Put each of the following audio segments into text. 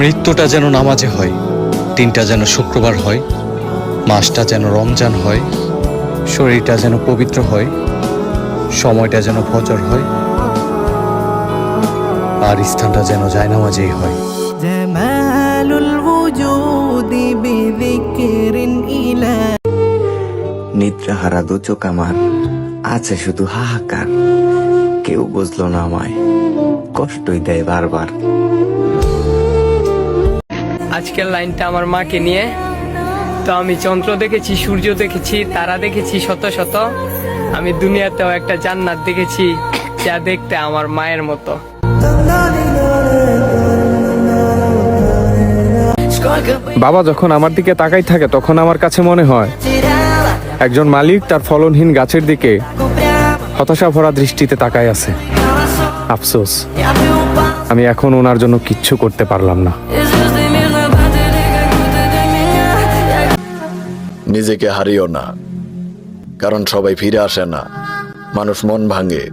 মৃত্যুটা যেন নামাজে হয় দিনটা যেন শুক্রবার হয় মাসটা যেন রমজান হয় শরীরটা যেন পবিত্র হয় সময়টা যেন ফজর হয় আর স্থানটা যেন জায়নামাজেই হয়। নিদ্রাহারা দু চোখ আমার আছে শুধু হাহাকার। কেউ বুঝলো না আমায় কষ্টই দেয় বারবার। আজকের লাইনটা আমার মাকে নিয়ে। তো আমি চন্দ্র দেখেছি, সূর্য দেখেছি, তারা দেখেছি, শত শত। আমি দুনিয়াতেও একটা জান্নাত দেখেছি, যা দেখতে আমার মায়ের মতো। বাবা যখন আমার দিকে তাকাই থাকে, তখন আমার কাছে মনে হয়, একজন মালিক তার ফলনহীন গাছের দিকে হতাশা ভরা দৃষ্টিতে তাকায় আছে। আফসোস, আমি এখন ওনার জন্য কিচ্ছু করতে পারলাম না। নিজেকে হারিও না, কারণ সবাই ফিরে আসে না। মানুষ মন ভাঙে,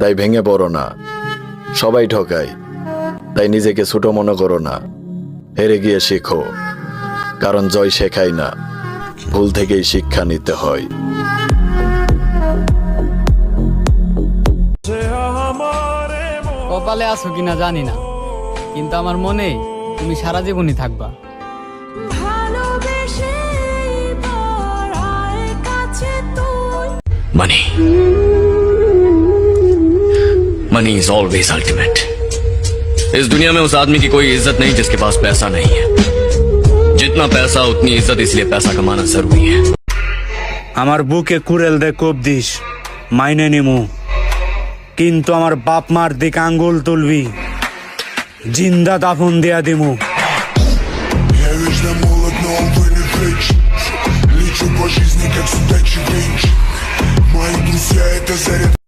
তাই ভেঙে পড়ো না। সবাই ঠকায়, তাই নিজেকে ছোট মনে করো না। হেরে গিয়ে শেখো, কারণ জয় শেখায় না। ভুল থেকেই শিক্ষা নিতে হয়। কপালে আছো কিনা জানি না, কিন্তু আমার মনে তুমি সারা জীবনই থাকবা। Money. Money is always ultimate. इस दुनिया में उस आदमी की कोई इज्जत नहीं जिसके पास पैसा नहीं है जितना पैसा उतनी इज्जत इसलिए पैसा कमाना जरूरी है আমার বুকে কুড়েল দে কোপ দিস মাইনে নিমু কিন্তু আমার বাপ মার দিকে আঙ্গুল তুলবি জিন্দা দাফন দিয়া দিমু Я вечно молод, но увы не вечно Лечу по жизни, как судачий бенч Мои друзья это заряд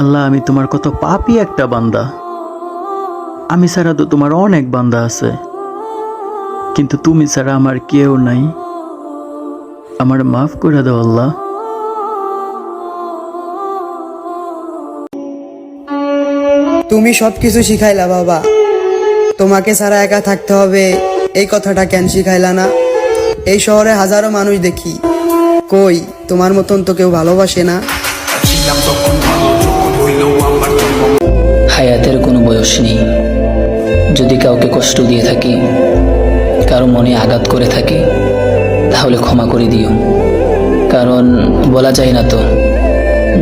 আল্লাহ আমি তোমার কত পাপি একটা বান্দা আমি ছাড়া তো তোমার অনেক বান্দা আছে কিন্তু তুমি ছাড়া আমার কেউ নাই আমার মাফ করে দাও আল্লাহ। তুমি সবকিছু শিখাইলা বাবা। তোমাকে ছাড়া একা থাকতে হবে এই কথাটা কেন শিখাইলা না? এই শহরে হাজারো মানুষ দেখি। কই তোমার মতন তো কেউ ভালোবাসে না। হায়াতের কোনো বয়স নেই। যদি কাউকে কষ্ট দিয়ে থাকি কারও মনে আঘাত করে থাকি তাহলে ক্ষমা করে দিও। কারণ বলা যায় না তো,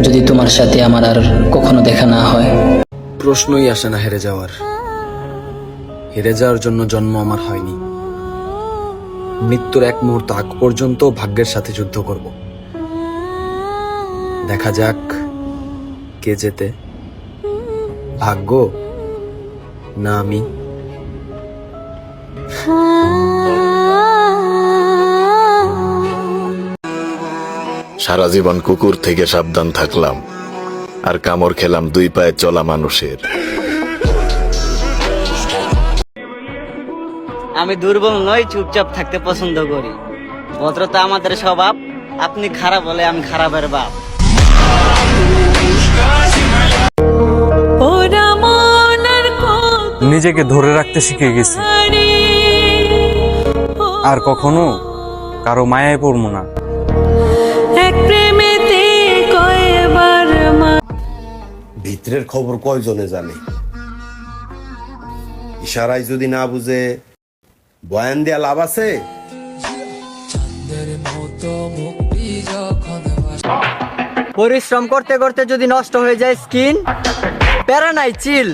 যদি তোমার সাথে আমার আর কখনো দেখা না হয়। প্রশ্নই আসে না হেরে যাওয়ার। হেরে যাওয়ার জন্য জন্ম আমার হয়নি। মৃত্যুর এক মুহূর্ত আগ পর্যন্ত ভাগ্যের সাথে যুদ্ধ করব। দেখা যাক কে যেতে ভাগ্য না আমি। সারা জীবন কুকুর থেকে সাবধান থাকলাম আর কামড় খেলাম দুই পায়ে চলা মানুষের। আমি দুর্বল নই চুপচাপ থাকতে পছন্দ করি। ভদ্রতা আমাদের স্বভাব আপনি খারাপ বলে আমি খারাপের বাপ। নিজেকে ধরে রাখতে শিখে গেছি। আর কখনো কারও মায়ায় পড়ব না। ভিতরের খবর কয়জনে জানে? ইশারায় যদি না বুঝে বয়ান দেয়া লাভ আছে? পরিশ্রম করতে করতে যদি নষ্ট হয়ে যায় স্কিন প্যারা নাই চিল।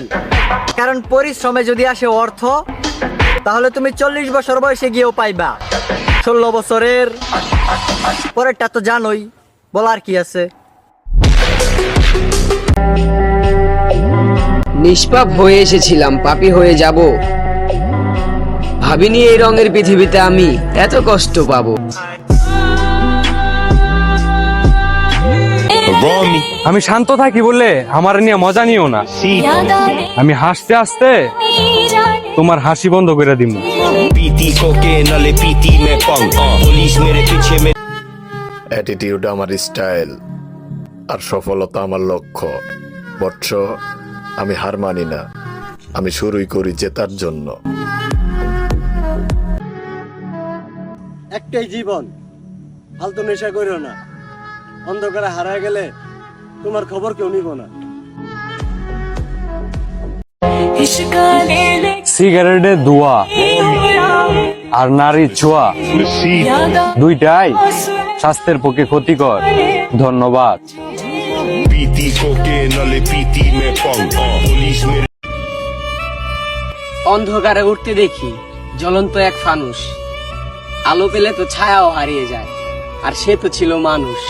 কারণ পরিশ্রমে যদি আসে অর্থ তাহলে তুমি চল্লিশ বছর বয়সে গিয়েও পাইবা। ষোলো বছরের। পরেরটা তো জানোই বলার কি আছে? নিষ্পাপ হয়ে এসেছিলাম পাপি হয়ে যাব। ভাবিনি এই রঙের পৃথিবীতে আমি এত কষ্ট পাবো। আমি শান্ত থাকি বললে আমার নিয়ে মজা নিও না। আমি হাসতে হাসতে তোমার হাসি বন্ধ করে অ্যাটিটিউড আমার স্টাইল আর সফলতা আমার লক্ষ্য। বৎস আমি হার মানি না। আমি শুরুই করি জেতার জন্য। একটাই জীবন। ফালতু নেশা করিও না। অন্ধকারে হারায় গেলে তোমার খবর কেউ নিব না। সিগারেটে ধোয়া আর নারীর ছোঁয়া। দুইটাই স্বাস্থ্যের পক্ষে ক্ষতিকর। ধন্যবাদ। অন্ধকারে উঠতে দেখি জ্বলন্ত এক ফানুষ। আলো পেলে তো ছায়াও হারিয়ে যায় আর সে তো ছিল মানুষ।